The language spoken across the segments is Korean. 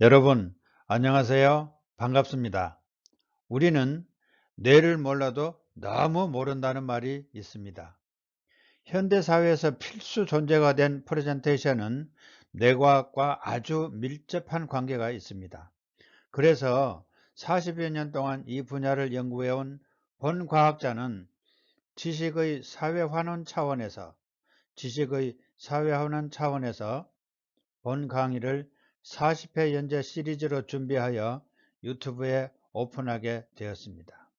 여러분, 안녕하세요. 반갑습니다. 우리는 뇌를 몰라도 너무 모른다는 말이 있습니다. 현대사회에서 필수 존재가 된 프레젠테이션은 뇌과학과 아주 밀접한 관계가 있습니다. 그래서 40여 년 동안 이 분야를 연구해온 본 과학자는 지식의 사회환원 차원에서 지식의 사회환원 차원에서 본 강의를 40회 연재 시리즈로 준비하여 유튜브에 오픈하게 되었습니다.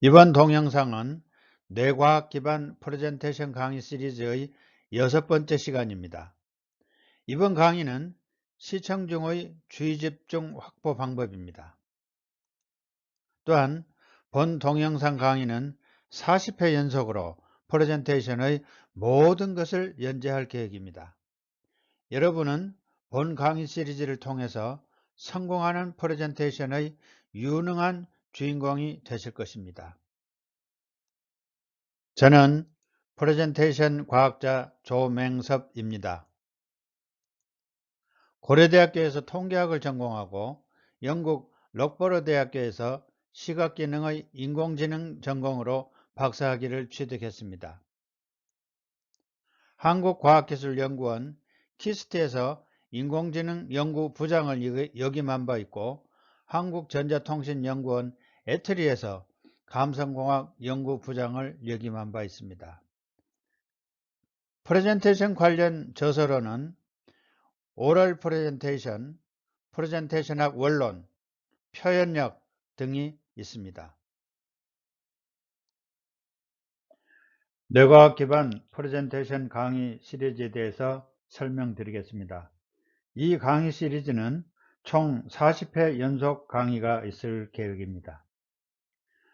이번 동영상은 뇌과학 기반 프레젠테이션 강의 시리즈의 여섯 번째 시간입니다. 이번 강의는 시청 중의 주의 집중 확보 방법입니다. 또한 본 동영상 강의는 40회 연속으로 프레젠테이션의 모든 것을 연재할 계획입니다. 여러분은 본 강의 시리즈를 통해서 성공하는 프레젠테이션의 유능한 주인공이 되실 것입니다. 저는 프레젠테이션 과학자 조맹섭입니다. 고려대학교에서 통계학을 전공하고 영국 록버러 대학교에서 시각기능의 인공지능 전공으로 박사학위를 취득했습니다. 한국과학기술연구원 키스트에서 인공지능 연구 부장을 역임한 바 있고 한국전자통신연구원 에트리에서 감성공학 연구 부장을 역임한 바 있습니다. 프레젠테이션 관련 저서로는 오럴 프레젠테이션, 프레젠테이션학 원론, 표현력 등이 있습니다. 뇌과학 기반 프레젠테이션 강의 시리즈에 대해서 설명드리겠습니다. 이 강의 시리즈는 총 40회 연속 강의가 있을 계획입니다.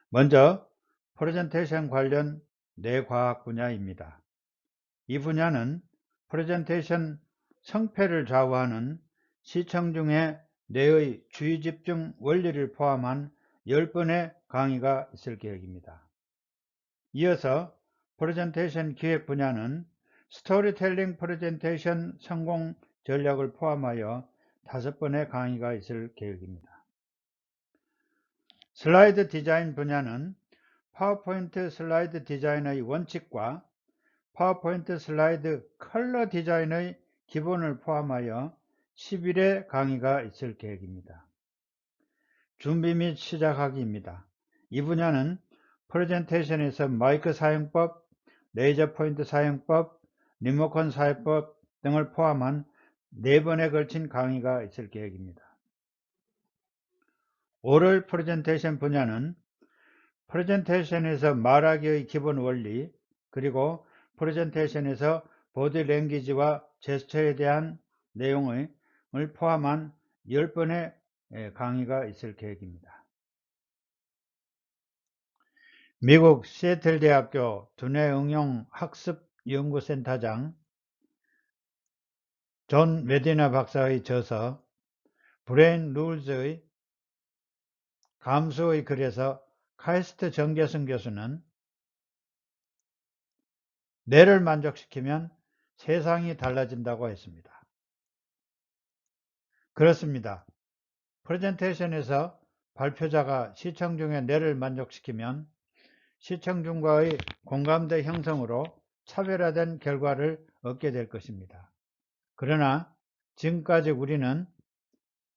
먼저 프레젠테이션 관련 뇌과학 분야입니다. 이 분야는 프레젠테이션 성패를 좌우하는 시청 중에 뇌의 주의 집중 원리를 포함한 10번의 강의가 있을 계획입니다. 이어서 프레젠테이션 기획 분야는 스토리텔링 프레젠테이션 성공 전략을 포함하여 다섯 번의 강의가 있을 계획입니다. 슬라이드 디자인 분야는 파워포인트 슬라이드 디자인의 원칙과 파워포인트 슬라이드 컬러 디자인의 기본을 포함하여 10일의 강의가 있을 계획입니다. 준비 및 시작하기입니다. 이 분야는 프레젠테이션에서 마이크 사용법, 레이저 포인트 사용법, 리모컨 사용법 등을 포함한 4번에 걸친 강의가 있을 계획입니다. 오럴 프레젠테이션 분야는 프레젠테이션에서 말하기의 기본 원리 그리고 프레젠테이션에서 보디 랭귀지와 제스처에 대한 내용을 포함한 10번의 강의가 있을 계획입니다. 미국 시애틀 대학교 두뇌응용 학습 연구센터장 존 메디나 박사의 저서 브레인 룰즈의 감수의 글에서 카이스트 정계승 교수는 뇌를 만족시키면 세상이 달라진다고 했습니다. 그렇습니다. 프레젠테이션에서 발표자가 시청 중에 뇌를 만족시키면 시청 중과의 공감대 형성으로 차별화된 결과를 얻게 될 것입니다. 그러나 지금까지 우리는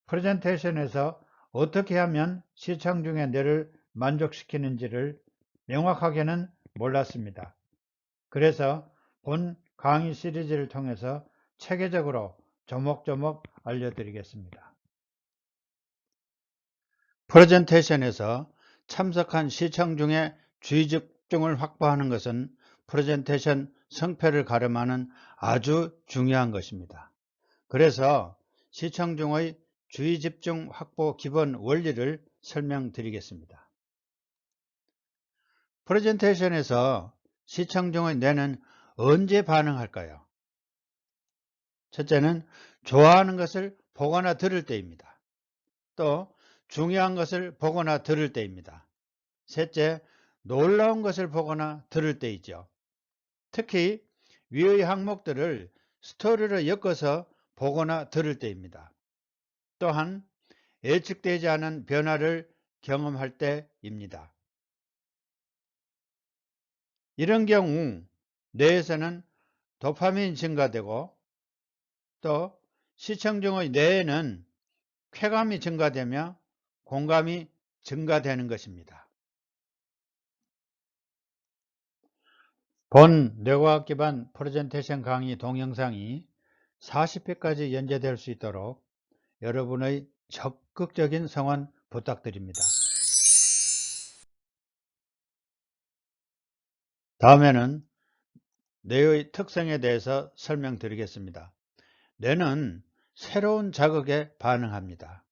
프레젠테이션에서 어떻게 하면 시청 중의 뇌를 만족시키는지를 명확하게는 몰랐습니다. 그래서 본 강의 시리즈를 통해서 체계적으로 조목조목 알려드리겠습니다. 프레젠테이션에서 참석한 시청 중에 주의 집중을 확보하는 것은 프레젠테이션 성패를 가름하는 아주 중요한 것입니다. 그래서 시청 중의 주의 집중 확보 기본 원리를 설명드리겠습니다. 프레젠테이션에서 시청 중의 뇌는 언제 반응할까요? 첫째는 좋아하는 것을 보거나 들을 때입니다. 또 중요한 것을 보거나 들을 때입니다. 셋째, 놀라운 것을 보거나 들을 때이죠. 특히 위의 항목들을 스토리로 엮어서 보거나 들을 때입니다. 또한 예측되지 않은 변화를 경험할 때입니다. 이런 경우 뇌에서는 도파민 증가되고 또 시청 중의 뇌에는 쾌감이 증가되며 공감이 증가되는 것입니다. 본 뇌과학 기반 프레젠테이션 강의 동영상이 40회까지 연재될 수 있도록 여러분의 적극적인 성원 부탁드립니다. 다음에는 뇌의 특성에 대해서 설명드리겠습니다. 뇌는 새로운 자극에 반응합니다.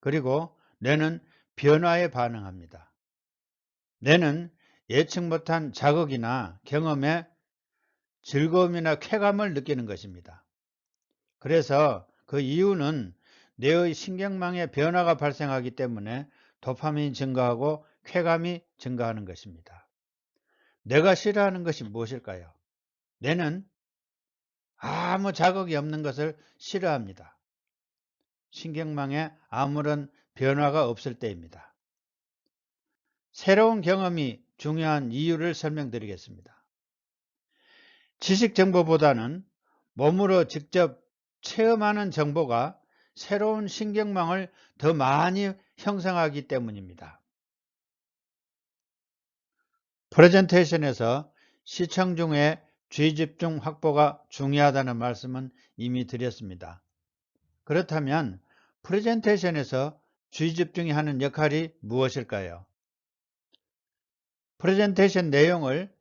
그리고 뇌는 변화에 반응합니다. 뇌는 예측 못한 자극이나 경험에 즐거움이나 쾌감을 느끼는 것입니다. 그래서 그 이유는 뇌의 신경망에 변화가 발생하기 때문에 도파민이 증가하고 쾌감이 증가하는 것입니다. 내가 싫어하는 것이 무엇일까요? 뇌는 아무 자극이 없는 것을 싫어합니다. 신경망에 아무런 변화가 없을 때입니다. 새로운 경험이 중요한 이유를 설명드리겠습니다. 지식 정보보다는 몸으로 직접 체험하는 정보가 새로운 신경망을 더 많이 형성하기 때문입니다. 프레젠테이션에서 시청 중에 주의집중 확보가 중요하다는 말씀은 이미 드렸습니다. 그렇다면 프레젠테이션에서 주의집중이 하는 역할이 무엇일까요? 프레젠테이션 내용을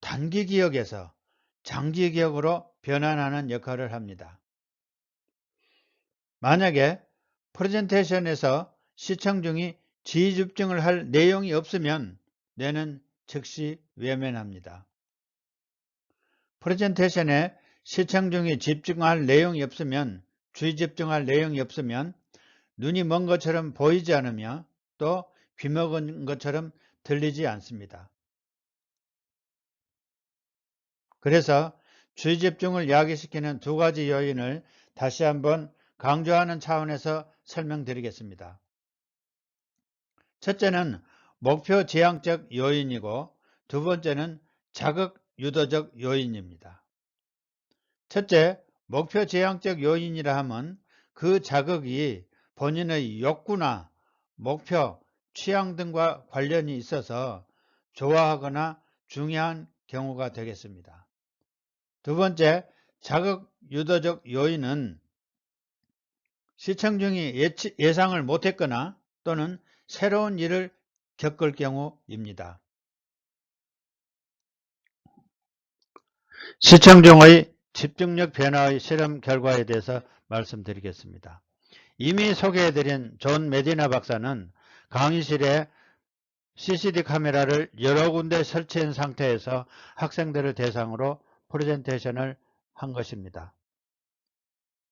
단기 기억에서 장기 기억으로 변환하는 역할을 합니다. 만약에 프레젠테이션에서 시청 중이 지휘집중을 할 내용이 없으면 뇌는 즉시 외면합니다. 프레젠테이션에 시청 중이 집중할 내용이 없으면 주의 집중할 내용이 없으면 눈이 먼 것처럼 보이지 않으며 또 귀먹은 것처럼 들리지 않습니다. 그래서 주의 집중을 야기시키는 두 가지 요인을 다시 한번 강조하는 차원에서 설명드리겠습니다. 첫째는 목표 지향적 요인이고 두 번째는 자극 유도적 요인입니다. 첫째, 목표 지향적 요인이라 하면 그 자극이 본인의 욕구나 목표, 취향 등과 관련이 있어서 좋아하거나 중요한 경우가 되겠습니다. 두 번째, 자극 유도적 요인은 시청 중이 예상을 못했거나 또는 새로운 일을 겪을 경우입니다. 시청 중의 집중력 변화의 실험 결과에 대해서 말씀드리겠습니다. 이미 소개해드린 존 메디나 박사는 강의실에 CCD 카메라를 여러 군데 설치한 상태에서 학생들을 대상으로 프레젠테이션을 한 것입니다.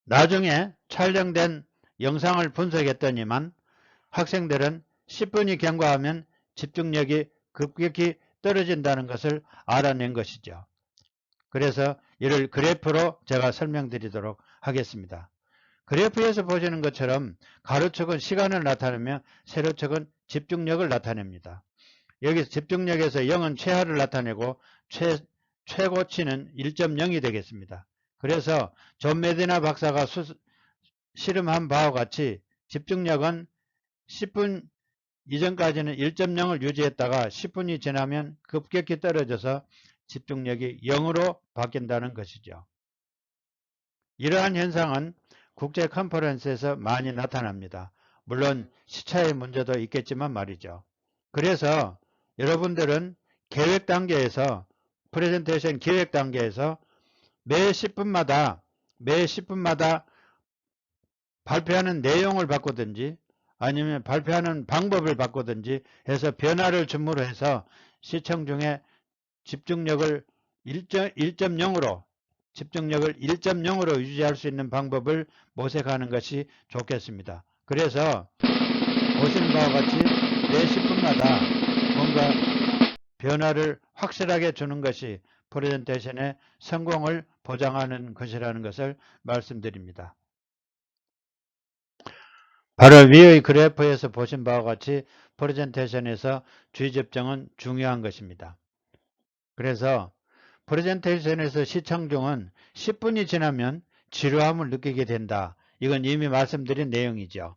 나중에 촬영된 영상을 분석했더니만 학생들은 10분이 경과하면 집중력이 급격히 떨어진다는 것을 알아낸 것이죠. 그래서 이를 그래프로 제가 설명드리도록 하겠습니다. 그래프에서 보시는 것처럼 가로축은 시간을 나타내며 세로축은 집중력을 나타냅니다. 여기서 집중력에서 0은 최하를 나타내고 최, 최고치는 1.0이 되겠습니다. 그래서 존 메디나 박사가 수, 실험한 바와 같이 집중력은 10분 이전까지는 1.0을 유지했다가 10분이 지나면 급격히 떨어져서 집중력이 0으로 바뀐다는 것이죠. 이러한 현상은 국제 컨퍼런스에서 많이 나타납니다. 물론 시차의 문제도 있겠지만 말이죠. 그래서 여러분들은 계획 단계에서 프레젠테이션 기획 단계에서 매 10분마다 매 10분마다 발표하는 내용을 바꾸든지 아니면 발표하는 방법을 바꾸든지 해서 변화를 줌으로 해서 시청 중에 집중력을 1.0으로 집중력을 1.0으로 유지할 수 있는 방법을 모색하는 것이 좋겠습니다. 그래서 보시는 바와 같이 매 10분마다 뭔가 변화를 확실하게 주는 것이 프레젠테이션의 성공을 보장하는 것이라는 것을 말씀드립니다. 바로 위의 그래프에서 보신 바와 같이 프레젠테이션에서 주의 접종은 중요한 것입니다. 그래서 프레젠테이션에서 시청 중은 10분이 지나면 지루함을 느끼게 된다. 이건 이미 말씀드린 내용이죠.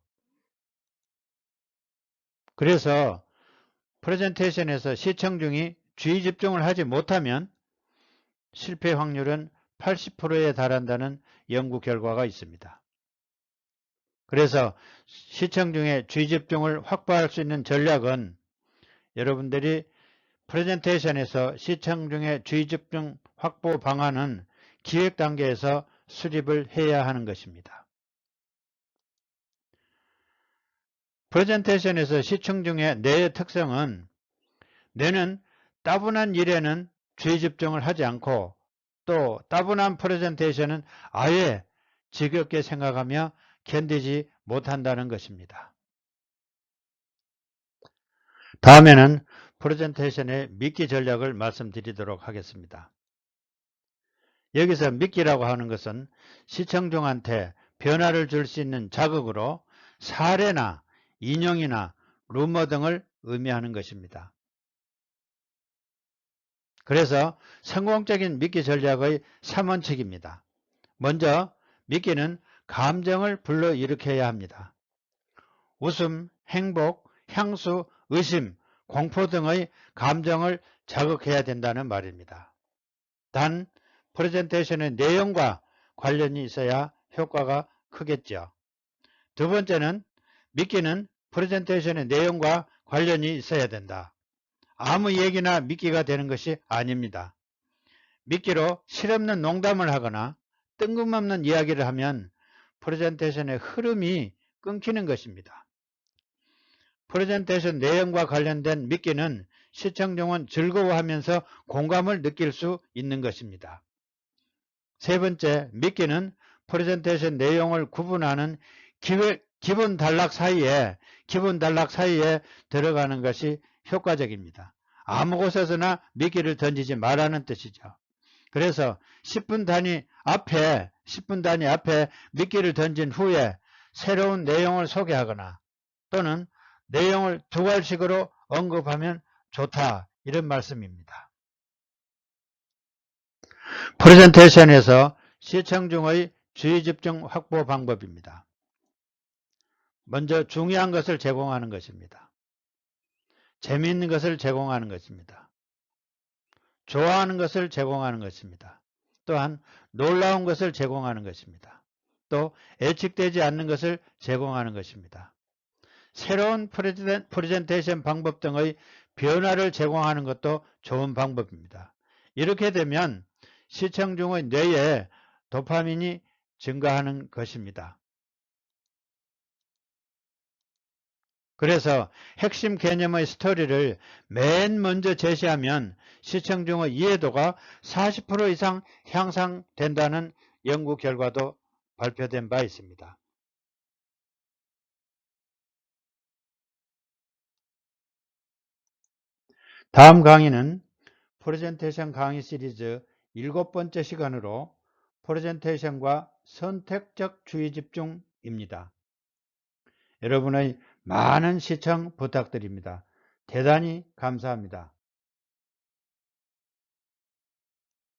그래서 프레젠테이션에서 시청 중이 주의 집중을 하지 못하면 실패 확률은 80%에 달한다는 연구 결과가 있습니다. 그래서 시청 중에 주의 집중을 확보할 수 있는 전략은 여러분들이 프레젠테이션에서 시청 중에 주의 집중 확보 방안은 기획 단계에서 수립을 해야 하는 것입니다. 프레젠테이션에서 시청 중에 뇌의 특성은 뇌는 따분한 일에는 주의 집중을 하지 않고 또 따분한 프레젠테이션은 아예 지겹게 생각하며 견디지 못한다는 것입니다. 다음에는 프레젠테이션의 미끼 전략을 말씀드리도록 하겠습니다. 여기서 미끼라고 하는 것은 시청중한테 변화를 줄 수 있는 자극으로 사례나 인용이나 루머 등을 의미하는 것입니다. 그래서 성공적인 미끼 전략의 3원칙입니다. 먼저 미끼는 감정을 불러일으켜야 합니다. 웃음, 행복, 향수, 의심, 공포 등의 감정을 자극해야 된다는 말입니다. 단 프레젠테이션의 내용과 관련이 있어야 효과가 크겠죠. 두 번째는 미끼는 프레젠테이션의 내용과 관련이 있어야 된다. 아무 얘기나 미끼가 되는 것이 아닙니다. 미끼로 실없는 농담을 하거나 뜬금없는 이야기를 하면 프레젠테이션의 흐름이 끊기는 것입니다. 프레젠테이션 내용과 관련된 미끼는 시청중은 즐거워하면서 공감을 느낄 수 있는 것입니다. 세 번째, 미끼는 프레젠테이션 내용을 구분하는 기본 단락 사이에 기본 단락 사이에 들어가는 것이 효과적입니다. 아무 곳에서나 미끼를 던지지 말라는 뜻이죠. 그래서 10분 단위 앞에 10분 단위 앞에 미끼를 던진 후에 새로운 내용을 소개하거나 또는 내용을 두괄식으로 언급하면 좋다 이런 말씀입니다. 프레젠테이션에서 시청 중의 주의 집중 확보 방법입니다. 먼저 중요한 것을 제공하는 것입니다. 재미있는 것을 제공하는 것입니다. 좋아하는 것을 제공하는 것입니다. 또한 놀라운 것을 제공하는 것입니다. 또 예측되지 않는 것을 제공하는 것입니다. 새로운 프레젠테이션 방법 등의 변화를 제공하는 것도 좋은 방법입니다. 이렇게 되면 시청 중의 뇌에 도파민이 증가하는 것입니다. 그래서 핵심 개념의 스토리를 맨 먼저 제시하면 시청 중의 이해도가 40% 이상 향상된다는 연구 결과도 발표된 바 있습니다. 다음 강의는 프레젠테이션 강의 시리즈 일곱 번째 시간으로 프레젠테이션과 선택적 주의 집중입니다. 여러분의 많은 시청 부탁드립니다. 대단히 감사합니다.